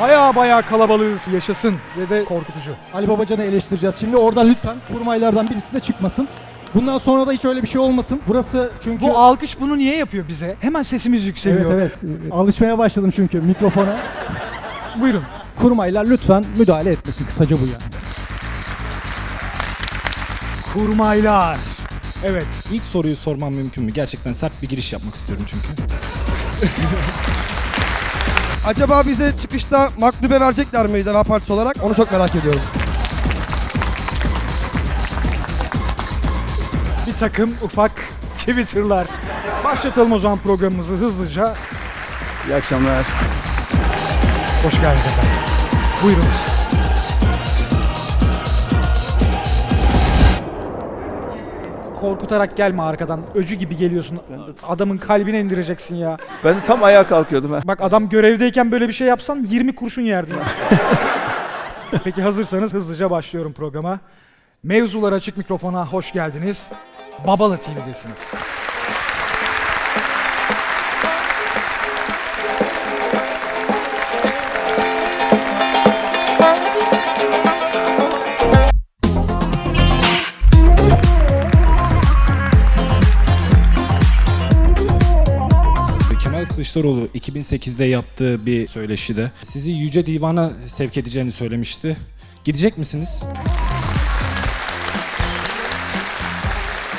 Baya baya kalabalığız yaşasın ve de korkutucu. Ali Babacan'ı eleştireceğiz. Şimdi oradan lütfen kurmaylardan birisi de çıkmasın. Bundan sonra da hiç öyle bir şey olmasın. Burası çünkü... Bu alkış bunu niye yapıyor bize? Hemen sesimiz yükseliyor. Evet evet. Alışmaya başladım çünkü mikrofona. Buyurun. Kurmaylar lütfen müdahale etmesin. Kısaca bu yani. Kurmaylar. Evet. İlk soruyu sormam mümkün mü? Gerçekten sert bir giriş yapmak istiyorum çünkü. Acaba bize çıkışta maklube verecekler mi Deva Partisi olarak? Onu çok merak ediyorum. Bir takım ufak Twitter'lar. Başlatalım o zaman programımızı hızlıca. İyi akşamlar. Hoş geldiniz efendim. Buyurunuz. Korkutarak gelme arkadan. Öcü gibi geliyorsun. Adamın kalbine indireceksin ya. Ben de tam ayağa kalkıyordum. ha. Bak adam görevdeyken böyle bir şey yapsan 20 kurşun yerdi. Peki hazırsanız hızlıca başlıyorum programa. Mevzular açık mikrofona hoş geldiniz. Babala TV'desiniz. Kılıçdaroğlu 2008'de yaptığı bir söyleşide sizi Yüce Divan'a sevk edeceğini söylemişti. Gidecek misiniz?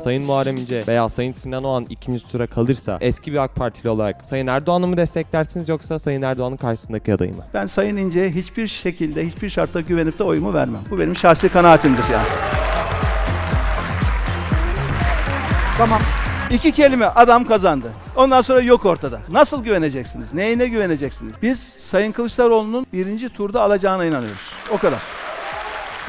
Sayın Muharrem İnce veya Sayın Sinan Oğan ikinci tura kalırsa eski bir AK Partili olarak Sayın Erdoğan'ı mı desteklersiniz yoksa Sayın Erdoğan'ın karşısındaki adayı mı? Ben Sayın İnce'ye hiçbir şekilde, hiçbir şartta güvenip de oyumu vermem. Bu benim şahsi kanaatimdir yani. Tamam. İki kelime adam kazandı. Ondan sonra yok ortada. Nasıl güveneceksiniz? Neyine güveneceksiniz? Biz Sayın Kılıçdaroğlu'nun birinci turda alacağına inanıyoruz. O kadar.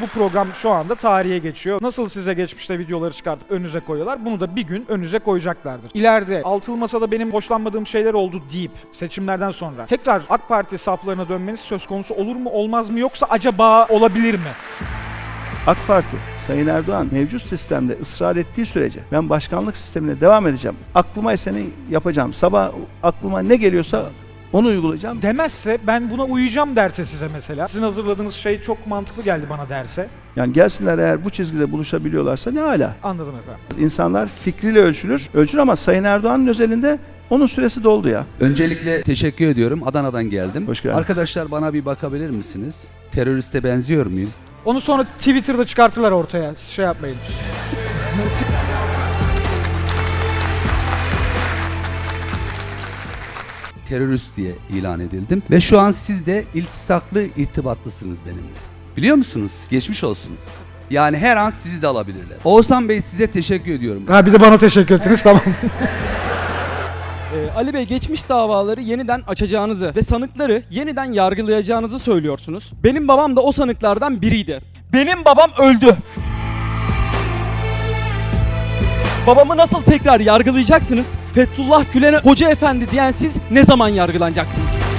Bu program şu anda tarihe geçiyor. Nasıl size geçmişte videoları çıkartıp önünüze koyuyorlar, bunu da bir gün önünüze koyacaklardır. İleride altılı masada benim hoşlanmadığım şeyler oldu deyip seçimlerden sonra tekrar AK Parti saflarına dönmeniz söz konusu olur mu olmaz mı yoksa acaba olabilir mi? AK Parti, Sayın Erdoğan mevcut sistemde ısrar ettiği sürece ben başkanlık sistemine devam edeceğim. Aklıma eseni yapacağım. Sabah aklıma ne geliyorsa onu uygulayacağım. Demezse ben buna uyuyacağım derse size mesela. Sizin hazırladığınız şey çok mantıklı geldi bana derse. Yani gelsinler eğer bu çizgide buluşabiliyorlarsa ne hala. Anladım efendim. İnsanlar fikriyle ölçülür. Ölçülür ama Sayın Erdoğan'ın özelinde onun süresi doldu ya. Öncelikle teşekkür ediyorum. Adana'dan geldim. Hoş geldiniz. Arkadaşlar bana bir bakabilir misiniz? Teröriste benziyor muyum? Onu sonra Twitter'da çıkartırlar ortaya. Şey yapmayın. Terörist diye ilan edildim. Ve şu an siz de iltisaklı irtibatlısınız benimle. Biliyor musunuz? Geçmiş olsun. Yani her an sizi de alabilirler. Oğuzhan Bey size teşekkür ediyorum. Ha bir de bana teşekkür ettiniz tamam. Ee, Ali Bey geçmiş davaları yeniden açacağınızı ve sanıkları yeniden yargılayacağınızı söylüyorsunuz. Benim babam da o sanıklardan biriydi. Benim babam öldü. Babamı nasıl tekrar yargılayacaksınız? Fethullah Gülen'e hoca efendi diyen siz ne zaman yargılanacaksınız?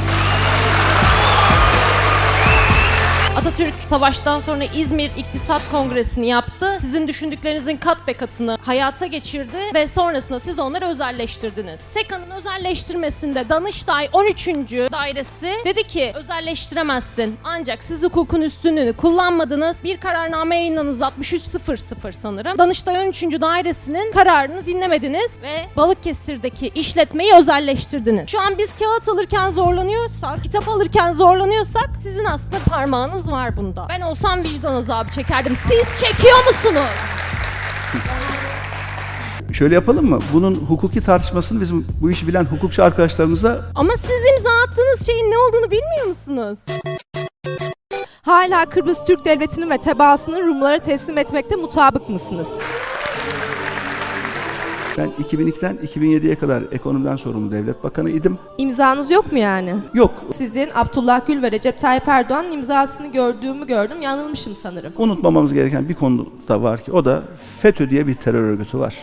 Atatürk savaştan sonra İzmir İktisat Kongresi'ni yaptı. Sizin düşündüklerinizin kat be katını hayata geçirdi ve sonrasında siz onları özelleştirdiniz. SEKA'nın özelleştirmesinde Danıştay 13. dairesi dedi ki özelleştiremezsin. Ancak siz hukukun üstünlüğünü kullanmadınız. Bir kararname yayınladınız 63.00 sanırım. Danıştay 13. dairesinin kararını dinlemediniz ve Balıkesir'deki işletmeyi özelleştirdiniz. Şu an biz kağıt alırken zorlanıyorsak, kitap alırken zorlanıyorsak sizin aslında parmağınız var bunda. Ben olsam vicdan azabı çekerdim. Siz çekiyor musunuz? Şöyle yapalım mı? Bunun hukuki tartışmasını bizim bu işi bilen hukukçu arkadaşlarımızla Ama siz imza attığınız şeyin ne olduğunu bilmiyor musunuz? Hala Kıbrıs Türk Devleti'nin ve tebaasını Rumlara teslim etmekte mutabık mısınız? Ben 2002'den 2007'ye kadar ekonomiden sorumlu devlet bakanı idim. İmzanız yok mu yani? Yok, Sizin Abdullah Gül ve Recep Tayyip Erdoğan'ın imzasını gördüğümü gördüm. Yanılmışım sanırım. unutmamamız gereken bir konu da var ki o da FETÖ diye bir terör örgütü var.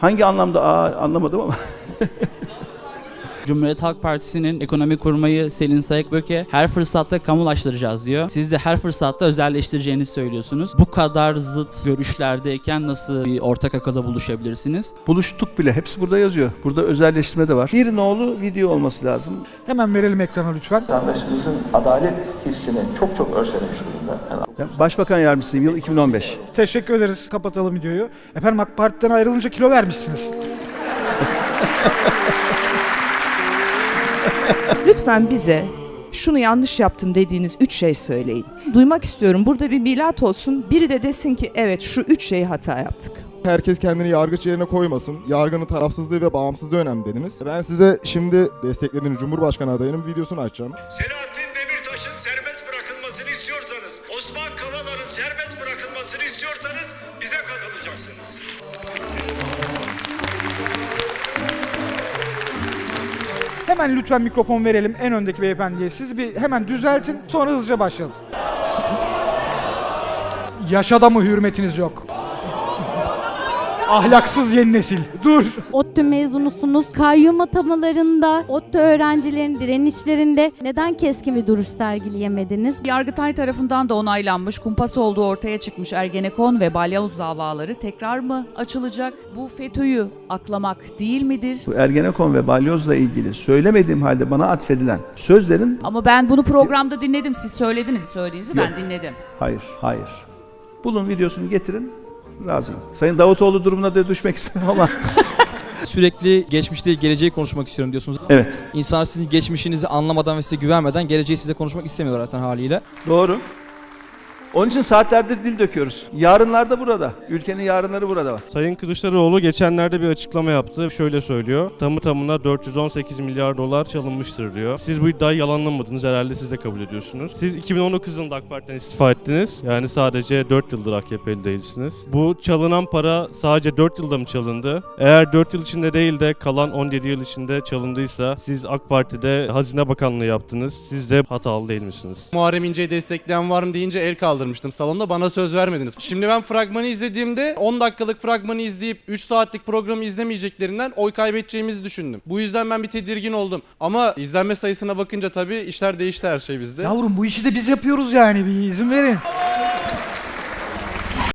Hangi anlamda aa, anlamadım ama Cumhuriyet Halk Partisi'nin ekonomi kurmayı Selin Sayıkböke her fırsatta kamulaştıracağız diyor. Siz de her fırsatta özelleştireceğinizi söylüyorsunuz. Bu kadar zıt görüşlerdeyken nasıl bir ortak akılda buluşabilirsiniz? Buluştuk bile. Hepsi burada yazıyor. Burada özelleştirme de var. Bir nolu video olması lazım. Hemen verelim ekrana lütfen. vatandaşımızın adalet hissini çok çok örselemiş durumda. Yani Başbakan Yardımcısıyım. Yıl 2015. Teşekkür ederiz. Kapatalım videoyu. Efendim AK Parti'den ayrılınca kilo vermişsiniz. Lütfen bize şunu yanlış yaptım dediğiniz üç şey söyleyin. Duymak istiyorum. Burada bir milat olsun. Biri de desin ki evet şu üç şeyi hata yaptık. Herkes kendini yargıç yerine koymasın. Yargının tarafsızlığı ve bağımsızlığı önemli dediniz. Ben size şimdi desteklediğiniz Cumhurbaşkanı adayının videosunu açacağım. Selahattin Hemen lütfen mikrofon verelim en öndeki beyefendiye. Siz bir hemen düzeltin sonra hızlıca başlayalım. Yaşa da mı hürmetiniz yok? Ahlaksız yeni nesil. Dur. ODTÜ mezunusunuz. Kayyum atamalarında, ODTÜ öğrencilerin direnişlerinde neden keskin bir duruş sergileyemediniz? Yargıtay tarafından da onaylanmış, kumpas olduğu ortaya çıkmış Ergenekon ve Balyoz davaları tekrar mı açılacak? Bu FETÖ'yü aklamak değil midir? Bu Ergenekon ve Balyoz'la ilgili söylemediğim halde bana atfedilen sözlerin Ama ben bunu programda dinledim. Siz söylediniz, söylediğinizi Yok. ben dinledim. hayır, hayır. Bulun videosunu getirin. Razıyım. Sayın Davutoğlu durumuna da düşmek istemem ama Sürekli geçmiş değil geleceği konuşmak istiyorum diyorsunuz. evet. İnsanlar sizin geçmişinizi anlamadan ve size güvenmeden geleceği size konuşmak istemiyorlar zaten haliyle. Doğru. Onun için saatlerdir dil döküyoruz. Yarınlar da burada. Ülkenin yarınları burada var. Sayın Kılıçdaroğlu geçenlerde bir açıklama yaptı. Şöyle söylüyor. Tamı tamına 418 milyar dolar çalınmıştır diyor. Siz bu iddiayı yalanlamadınız herhalde siz de kabul ediyorsunuz. Siz 2019 yılında AK Parti'den istifa ettiniz. Yani sadece 4 yıldır AKP'li değilsiniz. Bu çalınan para sadece 4 yılda mı çalındı? Eğer 4 yıl içinde değil de kalan 17 yıl içinde çalındıysa siz AK Parti'de Hazine Bakanlığı yaptınız. Siz de hatalı değil misiniz? Muharrem İnce'yi destekleyen var mı deyince el kaldırmıştım salonda bana söz vermediniz. Şimdi ben fragmanı izlediğimde 10 dakikalık fragmanı izleyip 3 saatlik programı izlemeyeceklerinden oy kaybedeceğimizi düşündüm. Bu yüzden ben bir tedirgin oldum. Ama izlenme sayısına bakınca tabii işler değişti her şey bizde. Yavrum bu işi de biz yapıyoruz yani bir izin verin.